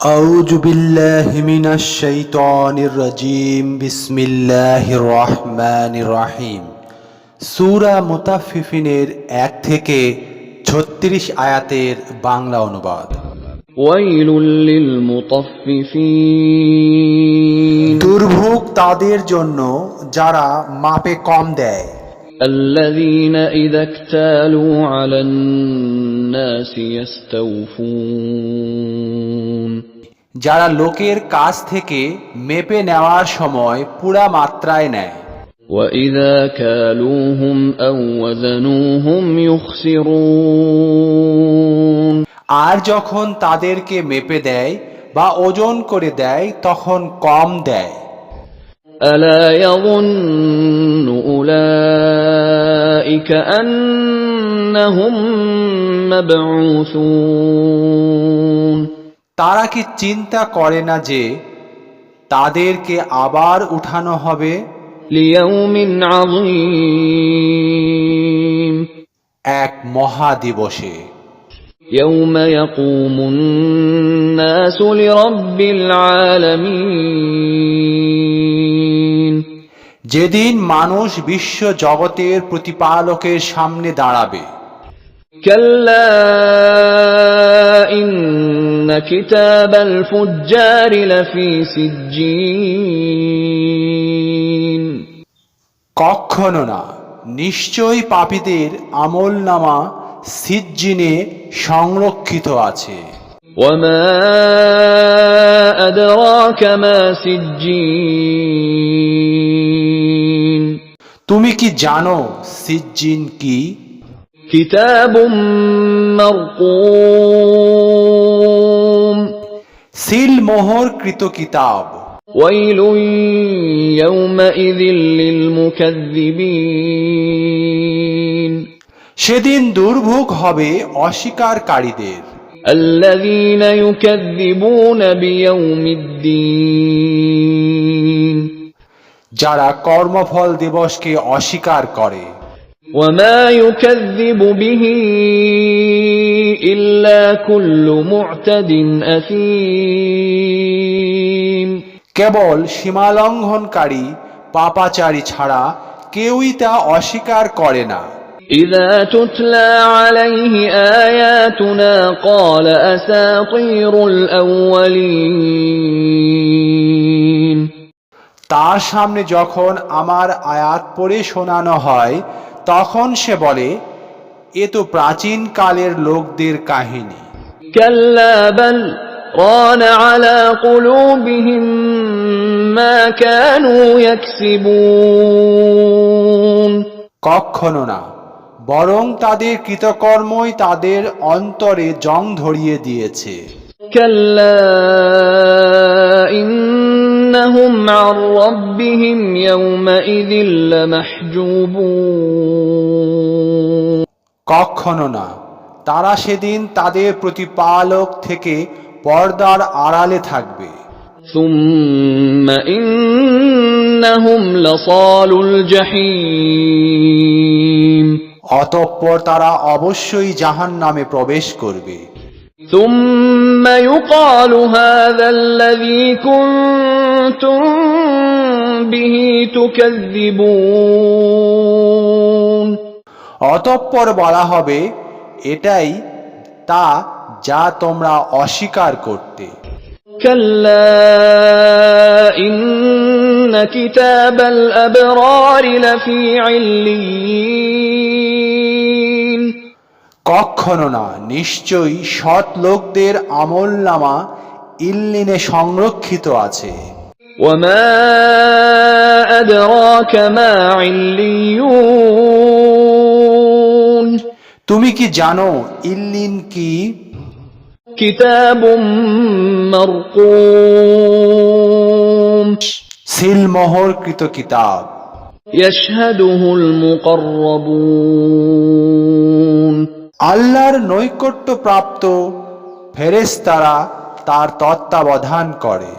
أعوذ بالله من الشيطان الرجيم بسم الله الرحمن الرحيم সূরা মুতাফফিফিনের এক থেকে ছত্রিশ আয়াতের বাংলা অনুবাদ ويل للمطففين দুর্ভোগ তাদের জন্য যারা মাপে কম দেয় الذين إذا اكتالوا على الناس يستوفون যারা লোকের কাছ থেকে মেপে নেওয়ার সময় পুরা মাত্রায় নেয় وإذا كالوهم أو وزنوهم يخسرون আর যখন তাদেরকে মেপে দেয় বা ওজন করে দেয় তখন কম দেয় ألا يظن أولئك أنهم مبعوثون তারা কি চিন্তা করে না যে তাদেরকে আবার উঠানো হবে ليوم عظيم এক মহাদিবসে يوم يقوم الناس لرب العالمين যেদিন মানুষ বিশ্ব জগতের প্রতিপালকের সামনে দাঁড়াবে كلا إن كتاب الفجار لفي سجين কখনো না নিশ্চয়ই পাপীদের আমল নামা সিজ্জিনে সংরক্ষিত আছে وما أدراك ما سجين তুমি কি জানো সিজ্জিন কি كتاب مرقوم সিল মোহরকৃত কিতাব ويل يومئذ للمكذبين সেদিন দুর্ভোগ হবে অস্বীকারীদের الذين يكذبون بيوم الدين যারা কর্মফল দিবসকে অস্বীকার করে وما يكذب به إلا كل معتد أثيم কেবল সীমালঙ্ঘনকারী পাপাচারী ছাড়া কেউই তা অস্বীকার করে না إذا تتلى عليه آياتنا قال أساطير الأولين তার সামনে যখন আমার আয়াত পড়ে শোনানো হয় তখন সে বলে এ তো প্রাচীন কালের লোকদের কাহিনী। কখনো না বরং তাদের কৃতকর্মই তাদের অন্তরে জং ধরিয়ে দিয়েছে। কেল্লা إنهم عن ربهم يومئذ لمحجوبون কখনো না তারা সেদিন তাদের প্রতিপালক থেকে পর্দার আড়ালে থাকবে ثم إنهم لصال الجحيم অতঃপর তারা অবশ্যই জাহান নামে প্রবেশ করবে ثم يقال هذا الذي كنتم به تكذبون অতঃপর বলা হবে এটাই তা যা তোমরা অস্বীকার করতে كلا إن كتاب الأبرار لفي عليين কখনো না নিশ্চয়ই সৎ লোকদের আমল নামা ইল্লিনে সংরক্ষিত আছে وما أدراك ما عليون তুমি কি জানো ইল্লিন কি كتاب مرقوم সিলমোহরকৃত কিতাব يشهده المقربون আল্লাহর নৈকট্য প্রাপ্ত ফেরেশতারা তার তত্ত্বাবধান করে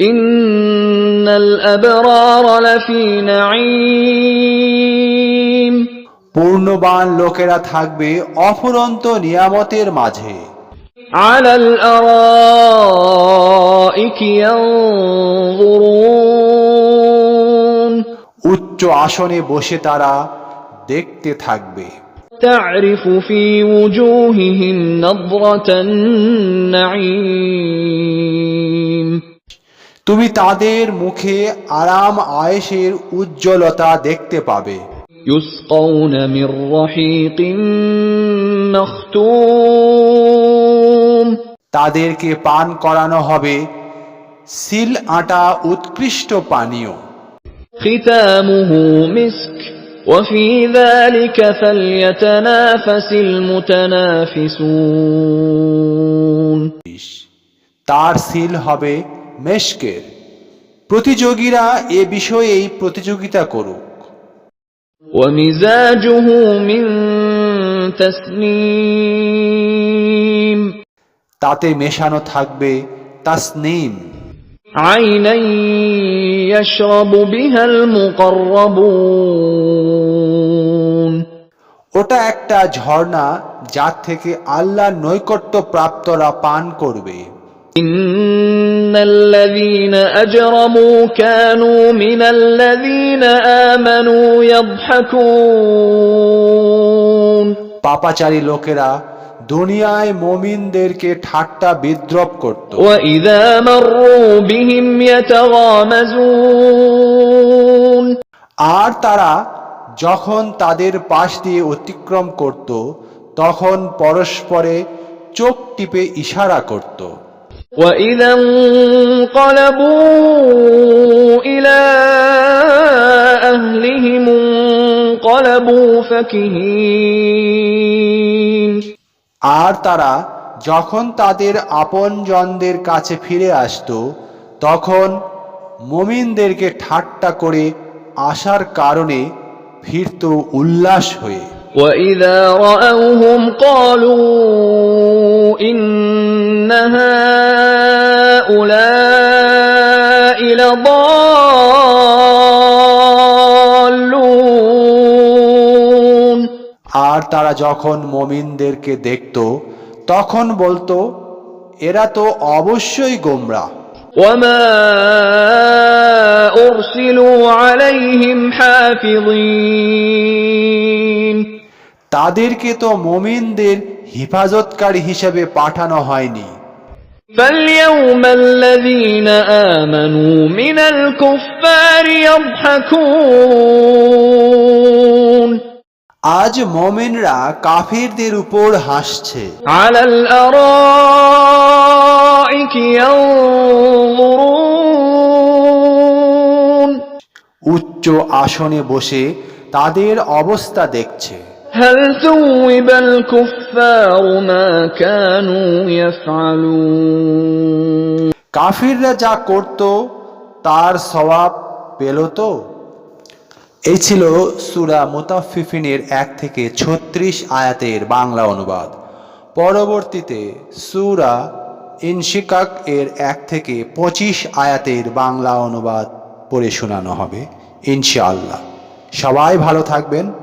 إن الأبرار لفي نعيم পূর্ণবান লোকেরা থাকবে অফুরন্ত নিয়ামতের মাঝে على الأرائك الأرائك ينظرون উচ্চ আসনে বসে তারা দেখতে থাকবে تعرف في وجوههم نضرة النعيم তুমি তাদের মুখে আরাম আয়েসের উজ্জ্বলতা দেখতে পাবে يسقون من رحيق مختوم তাদেরকে পান করানো হবে সিল আটা উৎকৃষ্ট পানীয় ختامه مسك وفي ذلك فليتنافس المتنافسون তার সিল হবে মেশকের। প্রতিযোগীরা এ বিষয়েই প্রতিযোগিতা করুক। তাতে মেশানো থাকবে তাসনিম। ওটা একটা ঝর্ণা যার থেকে আল্লাহ নৈকট্য প্রাপ্তরা পান করবে। إن الذين أجرموا كانوا من الذين آمنوا يضحكون পাপাচারী লোকেরা দুনিয়ায় মমিনদেরকে ঠাট্টা বিদ্রপ করত وإذا مروا بهم يتغامزون আর তারা যখন তাদের পাশ দিয়ে অতিক্রম করত তখন পরস্পরে চোখ টিপে ইশারা করত وإذا انقلبوا إلى أهلهم انقلبوا فكهين আর তারা যখন তাদের আপনজনদের কাছে ফিরে আসতো তখন মমিনদেরকে ঠাট্টা করে আসার কারণে ফিরত উল্লাস হয়ে وإذا رأوهم قالوا إن هؤلاء لضالون আর তারা যখন মমিনদেরকে দেখত তখন বলতো এরা তো অবশ্যই গোমরা وما أرسلوا عليهم حافظين তাদেরকে তো মমিনদের হিফাজতকারী হিসেবে পাঠানো হয়নি فاليوم الذين آمنوا من الكفار يضحكون আজ মমিনরা কাফিরদের উপর হাসছে على الأرائك ينظرون উচ্চ আসনে বসে তাদের অবস্থা দেখছে কাফিররা যা করত, তার স্বভাব পেল তো? এই ছিল সুরা মুতাফিফিনের এক থেকে ছত্রিশ আয়াতের বাংলা অনুবাদ। পরবর্তীতে সুরা ইনশিকাক এর এক থেকে পঁচিশ আয়াতের বাংলা অনুবাদ পড়ে শোনানো হবে, ইনশাআল্লাহ। সবাই ভালো থাকবেন।